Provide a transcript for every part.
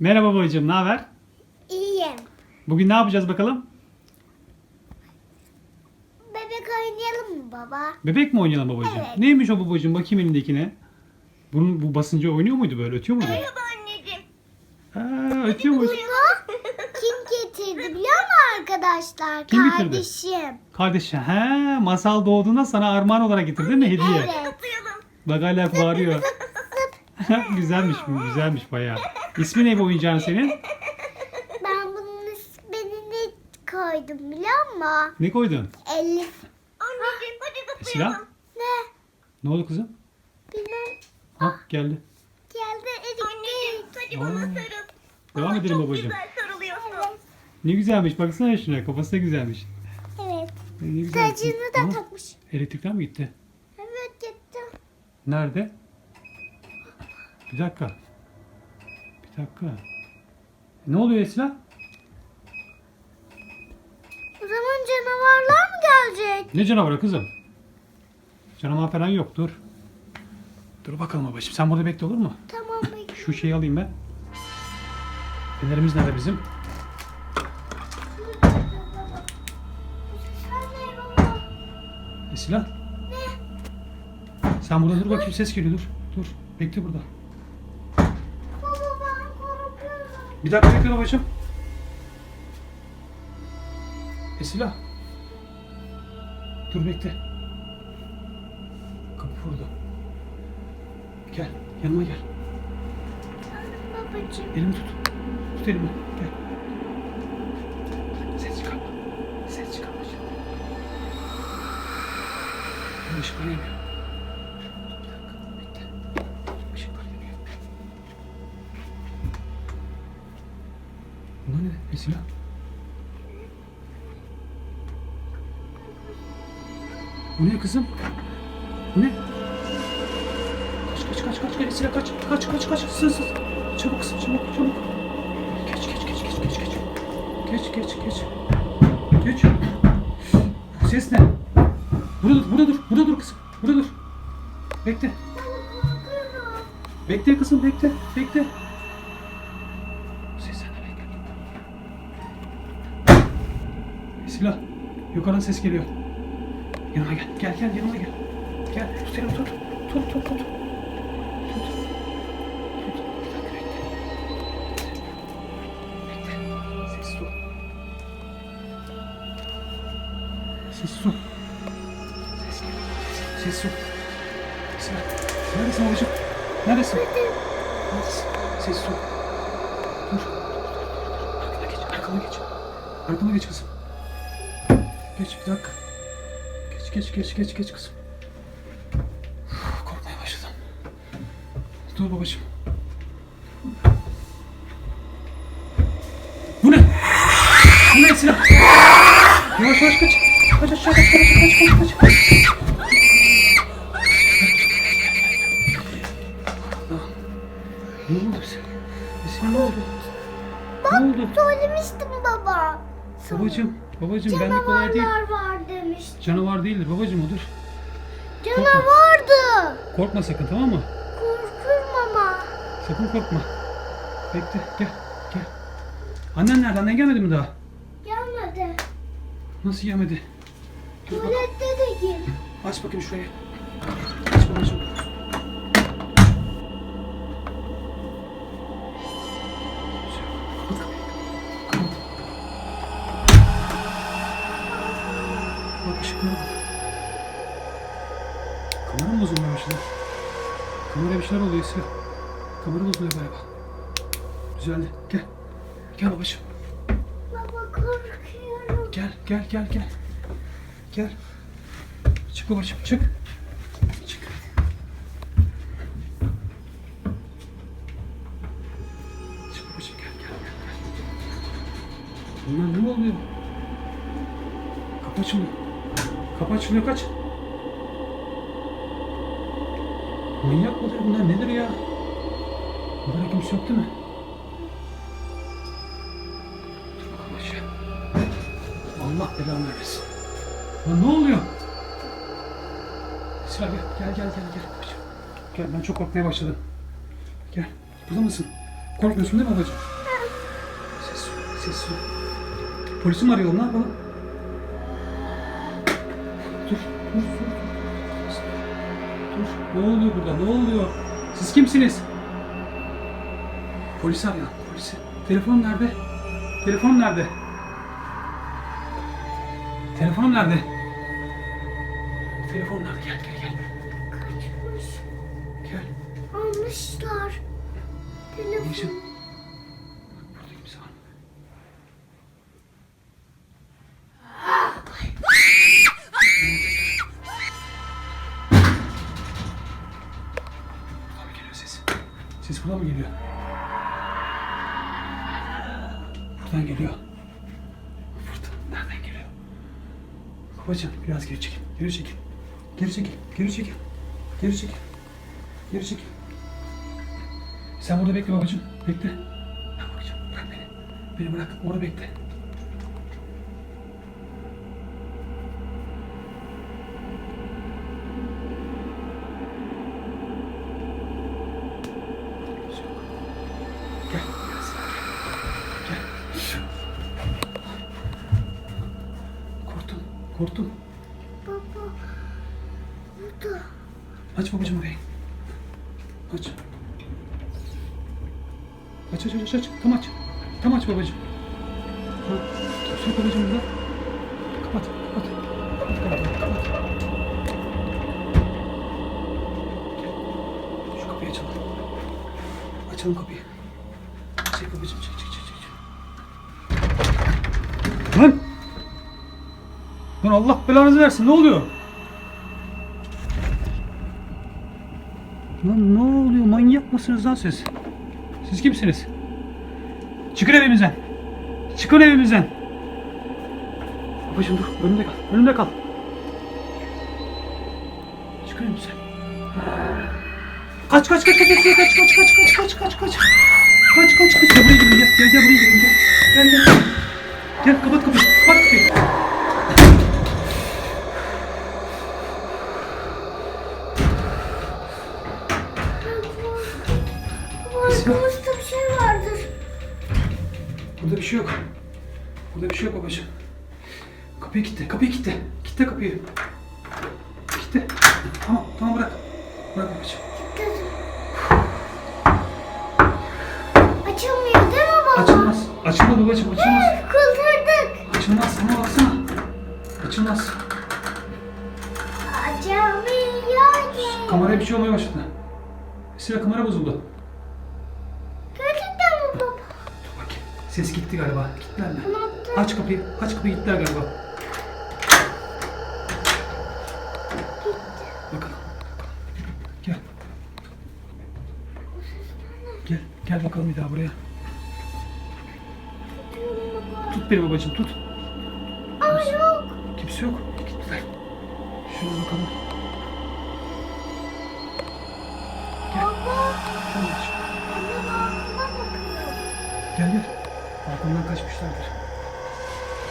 Merhaba babacığım, ne haber? İyiyim. Bugün ne yapacağız bakalım? Bebek oynayalım mı baba? Bebek mi oynayalım babacığım? Evet. Neymiş o babacığım? Bakayım elindekine. Bunun bu basınca oynuyor muydu böyle? Ötüyor muydu? Merhaba anneciğim. Ha, ötüyormuş. Bunu kim getirdi biliyor musun arkadaşlar? Kim getirdi? Kardeşim. Kardeşim, he masal doğduğunda sana armağan olarak getirdi değil mi hediye? Evet. Bak hala bağırıyor. güzelmiş bu, güzelmiş bayağı. İsmi ne bu oyuncağın senin? Ben bunun ismini koydum biliyor musun? Ne koydun? Elif. Anneciğim hadi Silah? zıplayalım. Ne? Ne oldu kızım? Bilmem. Ha geldi. Geldi Anneciğim erikti. hadi bana Aa. sarıl. Devam Bana edelim çok babacığım. güzel sarılıyorsun. Evet. Ne güzelmiş baksana şuna kafası da güzelmiş. Evet. Ne güzel. Aha, da takmış. Elektrikler mi gitti? Evet gitti. Nerede? Bir dakika. Bir dakika. Ne oluyor Esra? O zaman canavarlar mı gelecek? Ne canavarı kızım? Canavar falan yok dur. Dur bakalım babacığım sen burada bekle olur mu? Tamam bekle. Şu şeyi alayım ben. Fenerimiz nerede bizim? Esra. Sen burada dur bakayım ses geliyor dur. Dur bekle burada. Baba ben korkuyorum. Bir dakika bekle babacığım. Esila. Dur bekle. Kapı burada. Gel yanıma gel. Babacığım. Elimi tut. Tut elimi. Gel. Ses çıkarma. Ses çıkarma. Işıklar yanıyor. bir silah. Bu ne kızım? Bu ne? Kaç kaç kaç kaç kaç silah kaç kaç kaç kaç sız sız. Çabuk kızım çabuk çabuk. Geç geç geç geç geç geç. Geç geç geç. Geç. Ses ne? Burada dur burada dur burada dur kızım. Burada dur. Bekle. Bekle kızım bekle bekle. Esila yukarıdan ses geliyor yanıma gel gel gel yanıma gel gel tut elimi tut tut tut tut. Sessiz ol. Ses geliyor. Sessiz ol. Esra. Neredesin babacığım? Neredesin? Neredesin? Sessiz ol. Dur. Arkana geç. Arkana geç. Arkana geç kızım. Geç bir dakika. Geç geç geç geç geç kızım. Uf, Korkmaya başladım. Dur babacığım. Bu ne? Bu ne silah? Yavaş yavaş kaç. Kaç aşağı kaç kaç kaç kaç kaç. Ne oldu bize? Esin ne oldu? Ne oldu? Söylemiştim baba. Babacım, babacım ben de kolay değil. Canavarlar var demişti. Canavar değildir babacım odur. Canavardı. Korkma sakın tamam mı? Korkuyorum ama. Sakın korkma. Bekle gel gel. Annen nerede? Annen gelmedi mi daha? Gelmedi. Nasıl gelmedi? Tuvalette de gir. Aç bakayım şurayı. Aç babacığım. Kapat Kamera mı bozulmaya başladı? Kamera bir şeyler oluyor Esra. Kamera bozuluyor galiba. Düzeldi. Gel. Gel babacığım. Baba korkuyorum. Gel gel gel gel. Gel. Çık babacığım çık. Çık. Çık babacığım gel gel gel. gel. Bunlar ne oluyor? Kapı açılıyor. Kapı açılıyor kaç. Manyak mıdır bunlar nedir ya? Bunlara kimse yok değil mi? Dur bakalım aşağı. Allah belanı vermesin. Lan ne oluyor? Sıra gel, gel, gel, gel, gel. Gel ben çok korkmaya başladım. Gel. Burada mısın? Korkmuyorsun değil mi babacığım? Ses ses ol. Polisi mi arayalım ne yapalım? Dur, dur. Ne oluyor burada? Ne oluyor? Siz kimsiniz? Polisi arayalım. Polisi. Telefonum nerede? Telefonum nerede? Telefonum nerede? Telefonum nerede? Gel gel gel. Kaçmış. Gel. Almışlar. Telefon. Babacığım. Ses buradan mı geliyor? Buradan geliyor. Buradan. Nereden geliyor? Babacığım biraz geri çekil. Geri çekil. Geri çekil. Geri çekil. Geri çekil. Geri çekil. Sen burada bekle babacığım. Bekle. Ben bakacağım. Bırak beni. Beni bırak. Orada bekle. 뽀뽀. 뽀뽀. 뽀뽀. 맞춰 보고 좀 해. 맞춰. 맞춰, 맞춰, 맞춰, 더 맞춰. 더 맞춰 보고 좀. 어, 술 보고 좀 해. 맞춰, 맞춰. 맞춰, 맞춰. 슈커피에 쳐. 맞춰, 커피. Allah belanızı versin ne oluyor? Lan ne oluyor? Manyak mısınız lan siz? Siz kimsiniz? Çıkın evimizden. Çıkın evimizden. Babacığım dur. Önümde kal. Önümde kal. Çıkın evimizden. Kaç kaç kaç kaç kaç kaç kaç kaç kaç kaç kaç kaç kaç kaç kaç buraya gelin gel gel gel buraya gelin gel gel gel gel kapat kapıyı kapat kapıyı bir şey yok. Burada bir şey yok babacığım. Kapıyı kilitle, kapıyı kilitle. Kilitle kapıyı. Kilitle. Tamam, tamam bırak. Bırak babacığım. Açılmıyor değil mi baba? Açılmaz. Açılmaz babacığım, açılmaz. Kurtardık. Açılmaz, sana baksana. Açılmaz. Açamıyor ki. Kameraya bir şey olmaya başladı. Esra kamera bozuldu. Ses gitti galiba. Gittiler mi? Aç kapıyı. Aç kapıyı gittiler galiba. Bakalım. Gel. Gel. Gel bakalım bir daha buraya. Tut beni babacığım tut. Aa yok. Kimse yok. Gittiler. Şuraya bakalım. Gel. Baba. Gel. Gel gel. Balkondan kaçmışlardır.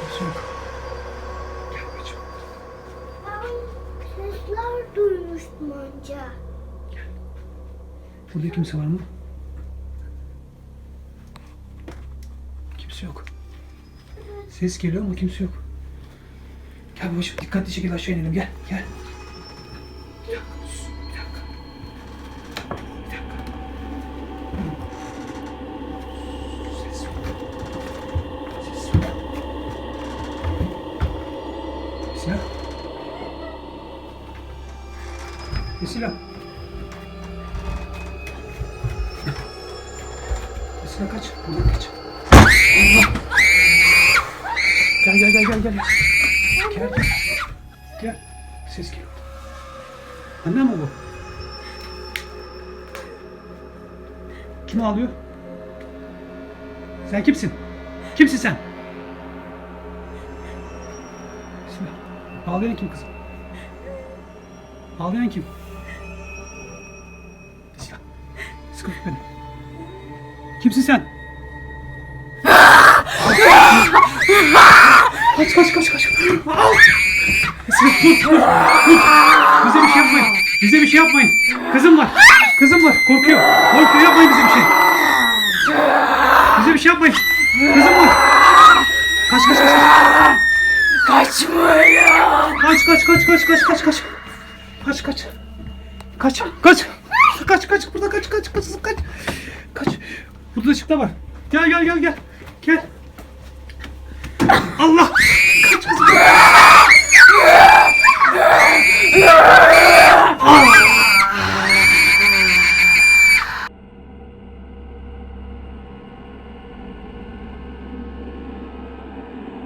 Kimse yok. Gel babacığım. Ben sesler duymuştum önce. Burada kimse var mı? Kimse yok. Ses geliyor ama kimse yok. Gel babacığım dikkatli şekilde aşağı inelim gel gel. Bir dakika sus, bir dakika. Bir dakika. Ses yok. Ses yok. Esila. Esila. Esila kaç. Buradan kaç. Allah. Gel gel gel gel gel. Gel gel. Gel. Ses geliyor. Annem mi bu? Kim ağlıyor? Sen kimsin? Kimsin sen? Bismillah. Ağlayan kim kızım? Ağlayan kim? Tut beni. Kimsin sen? Kaç kaç kaç kaç. Esra dur. Bize bir şey yapmayın. Bize bir şey yapmayın. Kızım var. Kızım var. Korkuyor. Korkuyor yapmayın bize bir şey. Bize bir şey yapmayın. Kızım var. Kaç kaç kaç. kaç. Kaçmayın. Kaç kaç kaç kaç kaç kaç kaç. Kaç kaç. Kaç kaç. Kaç kaç burada kaç kaç kaç kaç. Kaç. Burada ışıkta var. Gel gel gel gel. Gel. Allah. Kaç kızım.